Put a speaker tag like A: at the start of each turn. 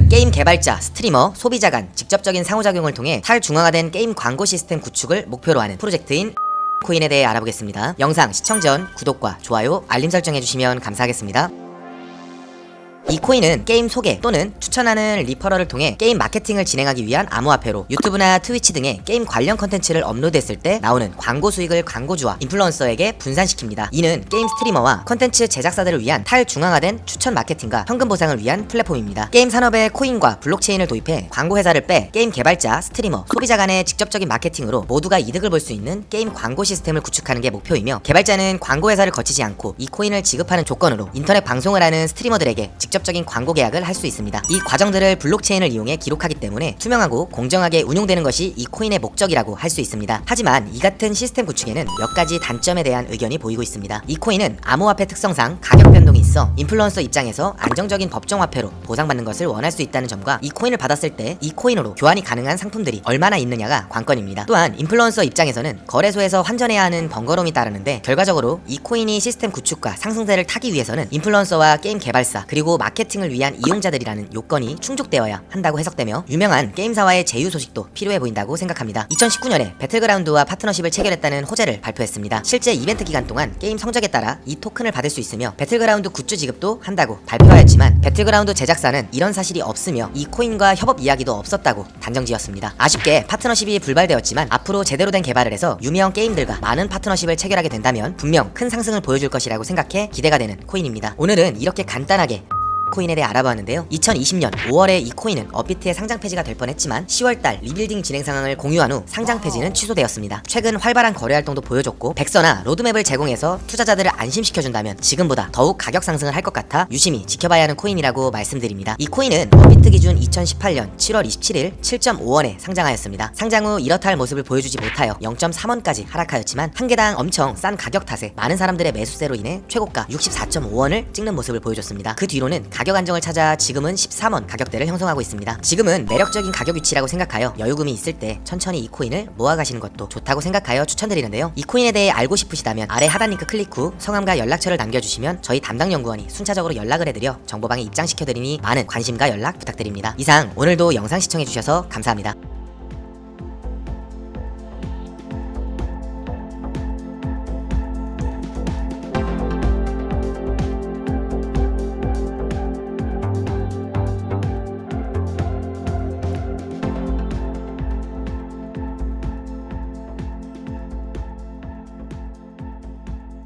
A: 이코인은 게임 개발자, 스트리머, 소비자 간 직접적인 상호작용을 통해 탈중앙화된 게임 광고 시스템 구축을 목표로 하는 프로젝트인 코인에 대해 알아보겠습니다. 영상 시청 전 구독과 좋아요, 알림 설정 해주시면 감사하겠습니다. 이 코인은 게임 소개 또는 추천하는 리퍼럴을 통해 게임 마케팅을 진행하기 위한 암호화폐로 유튜브나 트위치 등의 게임 관련 컨텐츠를 업로드했을 때 나오는 광고 수익을 광고주와 인플루언서에게 분산시킵니다. 이는 게임 스트리머와 컨텐츠 제작사들을 위한 탈중앙화된 추천 마케팅과 현금 보상을 위한 플랫폼입니다. 게임 산업에 코인과 블록체인을 도입해 광고 회사를 빼 게임 개발자, 스트리머, 소비자 간의 직접적인 마케팅으로 모두가 이득을 볼 수 있는 게임 광고 시스템을 구축하는 게 목표이며 개발자는 광고 회사를 거치지 않고 이 코인을 지급하는 조건으로 인터넷 방송을 하는 스트리머들에게 직접 적인 광고 계약을 할 수 있습니다. 이 과정들을 블록체인을 이용해 기록하기 때문에 투명하고 공정하게 운용되는 것이 이 코인의 목적이라고 할 수 있습니다. 하지만 이 같은 시스템 구축에는 몇 가지 단점에 대한 의견이 보이고 있습니다. 이 코인은 암호화폐 특성상 가격 변동이 있어 인플루언서 입장에서 안정적인 법정 화폐로 보상받는 것을 원할 수 있다는 점과 이 코인을 받았을 때 이 코인으로 교환이 가능한 상품들이 얼마나 있느냐가 관건입니다. 또한 인플루언서 입장에서는 거래소에서 환전해야 하는 번거로움이 따르는데 결과적으로 이 코인이 시스템 구축과 상승세를 타기 위해서는 인플루언서와 게임 개발사 그리고 마케팅을 위한 이용자들이라는 요건이 충족되어야 한다고 해석되며 유명한 게임사와의 제휴 소식도 필요해 보인다고 생각합니다. 2019년에 배틀그라운드와 파트너십을 체결했다는 호재를 발표했습니다. 실제 이벤트 기간 동안 게임 성적에 따라 이 토큰을 받을 수 있으며 배틀그라운드 굿즈 지급도 한다고 발표하였지만 배틀그라운드 제작사는 이런 사실이 없으며 이 코인과 협업 이야기도 없었다고 단정지었습니다. 아쉽게 파트너십이 불발되었지만 앞으로 제대로 된 개발을 해서 유명 게임들과 많은 파트너십을 체결하게 된다면 분명 큰 상승을 보여줄 것이라고 생각해 기대가 되는 코인입니다. 오늘은 이렇게 간단하게 코인에 대해 알아봤는데요. 2020년 5월에 이 코인은 업비트의 상장 폐지가 될 뻔했지만 10월달 리빌딩 진행 상황을 공유한 후 상장 폐지는 취소되었습니다. 최근 활발한 거래 활동도 보여줬고 백서나 로드맵을 제공해서 투자자들을 안심시켜준다면 지금보다 더욱 가격 상승을 할 것 같아 유심히 지켜봐야 하는 코인이라고 말씀드립니다. 이 코인은 업비트 기준 2018년 7월 27일 7.5원에 상장하였습니다. 상장 후 이렇다 할 모습을 보여주지 못하여 0.3원까지 하락하였지만 한 개당 엄청 싼 가격 탓에 많은 사람들의 매수세로 인해 최고가 64.5원을 찍는 모습을 보여줬습니다. 그 뒤로는 가격 안정을 찾아 지금은 13원 가격대를 형성하고 있습니다. 지금은 매력적인 가격 위치라고 생각하여 여유금이 있을 때 천천히 이 코인을 모아 가시는 것도 좋다고 생각하여 추천드리는데요. 이 코인에 대해 알고 싶으시다면 아래 하단 링크 클릭 후 성함과 연락처를 남겨주시면 저희 담당 연구원이 순차적으로 연락을 해드려 정보방에 입장시켜드리니 많은 관심과 연락 부탁드립니다. 이상 오늘도 영상 시청해주셔서 감사합니다.